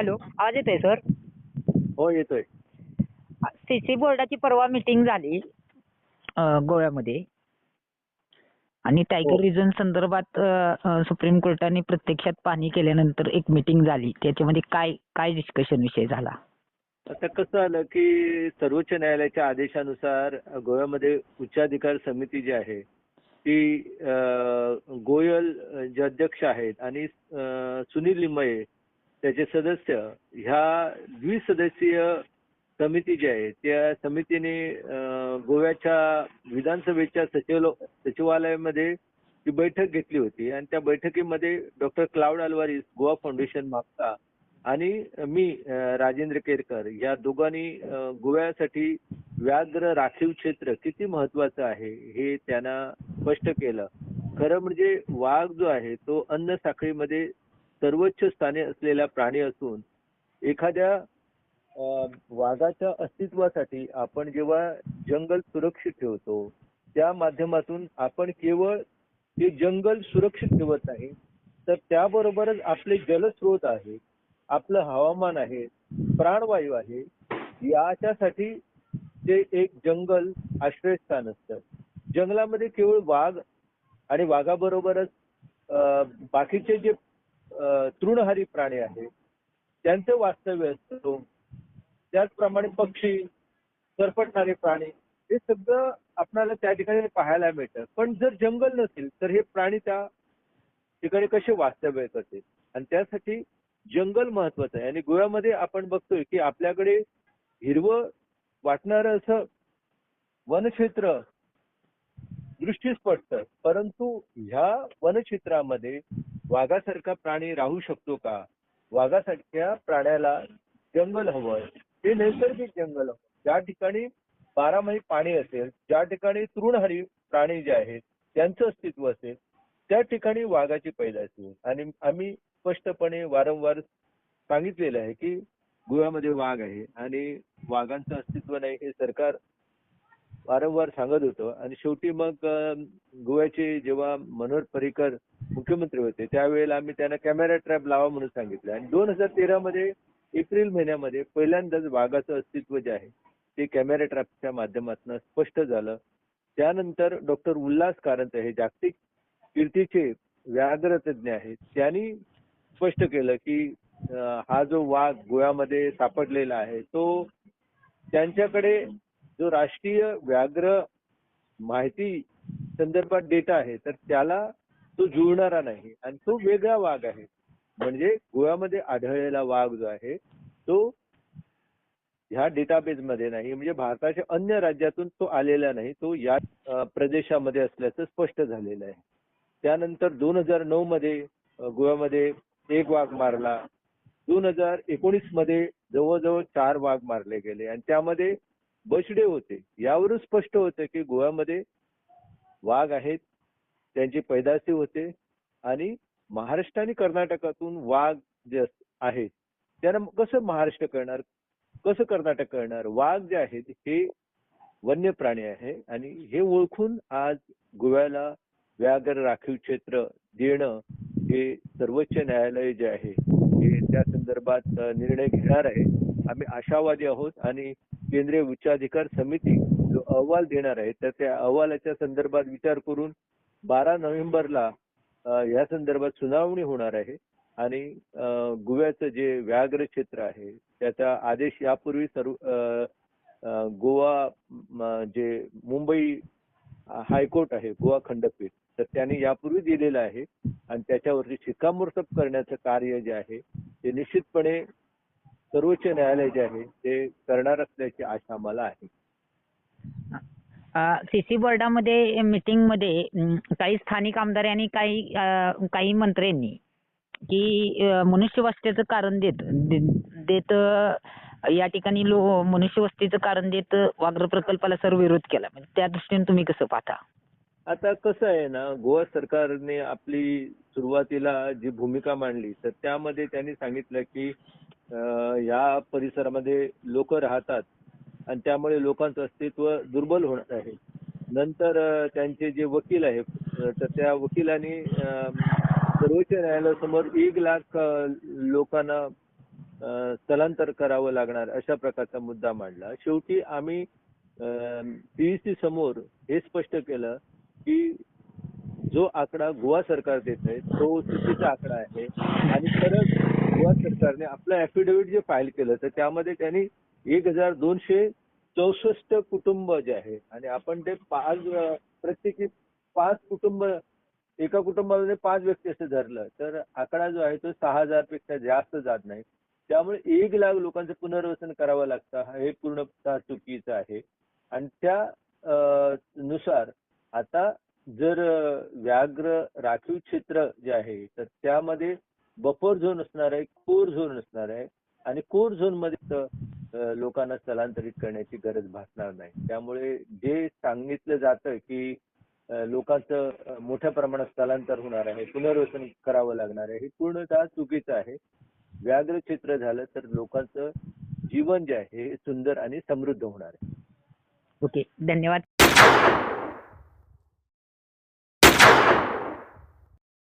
Hello आवाज येतोय sir? हो येतोय. सी सी बोर्डाची परवा मिटिंग झाली. अं, गोव्यामध्ये. आणि टायगर हो. रिझन संदर्भात अं, अं, सुप्रीम कोर्टाने प्रत्यक्षात पाहणी केल्यानंतर एक मिटिंग झाली. त्याच्यामध्ये काय काय डिस्कशन विषय झाला? आता कसं आलं की सर्वोच्च न्यायालयाच्या आदेशानुसार गोव्यामध्ये उच्चाधिकार समिती जी आहे ती अं, गोयल अं, जे अध्यक्ष आहेत आणि अं, सुनील लिमये त्याचे सदस्य ह्या द्विसदस्यीय समिती जी आहे त्या समितीने गोव्याच्या विधानसभेच्या सचिव सचिवालयामध्ये ती बैठक घेतली होती आणि त्या बैठकीमध्ये doctor Claude Alvares Goa foundation मागता आणि मी राजेंद्र केरकर या दोघांनी गोव्यासाठी व्याघ्र राखीव क्षेत्र किती महत्वाचं आहे हे त्यांना स्पष्ट केलं. खरं म्हणजे वाघ जो आहे तो अन्न साखळीमध्ये सर्वोच्च स्थानी असलेला प्राणी असून एखाद्या वाघाच्या अस्तित्वासाठी आपण जेव्हा जंगल सुरक्षित ठेवतो त्या माध्यमातून आपण केवळ ते जंगल सुरक्षित ठेवत नाही तर त्याबरोबरच आपले जलस्रोत आहे आपलं हवामान आहे प्राणवायू आहे याच्यासाठी ते एक जंगल आश्रयस्थान असतं. जंगलामध्ये केवळ वाघ आणि वाघाबरोबरच अं, बाकीचे जे तृणहारी प्राणी आहेत त्यांचं वास्तव्य असतं. त्याचप्रमाणे पक्षी सरपटणारे प्राणी हे सगळं आपल्याला त्या ठिकाणी पाहायला मिळतं. पण जर जंगल नसेल तर हे प्राणी त्या ठिकाणी कसे वास्तव्य करतील आणि त्यासाठी जंगल महत्वाचं आहे. आणि गोव्यामध्ये आपण बघतोय की आपल्याकडे हिरवं वाटणारं असं वनक्षेत्र दृष्टीस पडतं. परंतु ह्या वनक्षेत्रामध्ये वाघासारखा प्राणी राहू शकतो का? वाघासारख्या प्राण्याला जंगल हवंय. ते नैसर्गिक जंगल हवं ज्या ठिकाणी बारामाही पाणी असेल ज्या ठिकाणी तृणहारी प्राणी जे आहेत त्यांचं अस्तित्व असेल त्या ठिकाणी वाघाची पैदास होईल आणि आम्ही स्पष्टपणे वारंवार सांगितलेलं आहे की गोव्यामध्ये वाघ आहे आणि वाघांचं अस्तित्व नाही हे सरकार वारंवार सांगत होतो. आणि शेवटी मग गोव्याचे जेव्हा मनोहर पर्रिकर मुख्यमंत्री होते त्यावेळेला आम्ही त्यांना कॅमेरा ट्रॅप लावा म्हणून सांगितलं. आणि दोन हजार तेरा मध्ये एप्रिल महिन्यामध्ये पहिल्यांदाच वाघाचं अस्तित्व जे आहे ते कॅमेरा ट्रॅपच्या माध्यमातून स्पष्ट झालं. त्यानंतर डॉक्टर उल्हास कारंत हे जागतिक कीर्तीचे व्याघ्र तज्ज्ञ आहेत त्यांनी स्पष्ट केलं की हा जो वाघ गोव्यामध्ये सापडलेला आहे तो त्यांच्याकडे जो राष्ट्रीय व्याघ्र माहिती संदर्भात डेटा आहे तर त्याला तो जुळणारा नाही. आणि तो वेगळा वाघ आहे. म्हणजे गोव्यामध्ये आढळलेला वाघ जो आहे तो ह्या डेटाबेस मध्ये नाही. म्हणजे भारताच्या अन्य राज्यातून तो आलेला नाही. तो या प्रदेशामध्ये असल्याचं स्पष्ट झालेलं आहे. त्यानंतर दोन हजार नऊ मध्ये गोव्यामध्ये एक वाघ मारला. दोन हजार एकोणीसमध्ये जवळजवळ चार वाघ मारले गेले. आणि त्यामध्ये बछडे होते. यावरून स्पष्ट होतं की गोव्यामध्ये वाघ आहेत त्यांची पैदासी होते आणि महाराष्ट्र आणि कर्नाटकातून वाघ जे आहेत त्यांना कसं महाराष्ट्र करणार? कसं कर्नाटक करणार? वाघ जे आहेत हे वन्य प्राणी आहे आणि हे ओळखून आज गोव्याला व्याघ्र राखीव क्षेत्र देणं हे सर्वोच्च न्यायालय जे आहे हे त्या संदर्भात निर्णय घेणार आहे. आम्ही आशावादी आहोत आणि केंद्रीय उच्चाधिकार समिती जो अहवाल देणार आहे तर त्या अहवालाच्या संदर्भात विचार करून बारा नोव्हेंबरला या संदर्भात सुनावणी होणार आहे. आणि गोव्याचं जे व्याघ्र क्षेत्र आहे त्याचा आदेश यापूर्वी सर्व अ, गोवा जे मुंबई हायकोर्ट आहे गोवा खंडपीठ तर त्यांनी यापूर्वी दिलेलं आहे. आणि त्याच्यावरती शिक्कामोर्तब करण्याचं कार्य जे आहे ते निश्चितपणे सर्वोच्च न्यायालय जे आहे ते करणार असल्याची आशा मला आहे. सीसी बोर्डामध्ये मीटिंगमध्ये काही स्थानिक आमदार आणि काही अं, काही मंत्र्यांनी की अं, मनुष्यवस्तीचं कारण देत दे- देत अं, या ठिकाणी लो मनुष्यवस्तीचं कारण देत व्याघ्र प्रकल्पाला सर्व विरोध केला. म्हणजे त्या दृष्टीने तुम्ही कसं पाहता? आता कसं आहे ना गोवा सरकारने आपली सुरुवातीला जी भूमिका मांडली तर त्यामध्ये त्यांनी सांगितलं की या परिसरामध्ये लोक राहतात आणि त्यामुळे लोकांचं अस्तित्व दुर्बल होणार आहे. नंतर त्यांचे जे वकील आहेत तर त्या वकिलांनी सर्वोच्च न्यायालयासमोर एक लाख लोकांना स्थलांतर करावं लागणार अशा प्रकारचा मुद्दा मांडला. शेवटी आम्ही पीईसी समोर हे स्पष्ट केलं की जो आकडा गोवा सरकार देत आहे तो चुकीचा आकडा आहे. आणि परत गोवा सरकारने आपलं ऍफिडेव्हिट जे फाईल केलं तर त्यामध्ये त्यांनी एक हजार दोनशे चौसष्ट कुटुंब जे आहे आणि आपण ते पाच प्रत्येकी पाच कुटुंब एका कुटुंबामध्ये पाच व्यक्ती असं धरलं तर आकडा जो आहे तो सहा हजारपेक्षा जास्त जात नाही. त्यामुळे एक लाख लोकांचं पुनर्वसन करावं लागतं हा हे पूर्णतः चुकीचं आहे. आणि त्या नुसार आता जर व्याघ्र राखीव क्षेत्र जे आहे तर त्यामध्ये बफर झोन असणार आहे कोर झोन असणार आहे आणि कोर झोनमध्ये लोकांना स्थलांतरित करण्याची गरज भासणार नाही. त्यामुळे जे सांगितलं जातं की लोकांचं मोठ्या प्रमाणात स्थलांतर होणार आहे पुनर्वसन करावं लागणार आहे हे पूर्णतः चुकीचं आहे. व्याघ्र क्षेत्र झालं तर लोकांचं जीवन जे आहे हे सुंदर आणि समृद्ध होणार आहे. ओके धन्यवाद.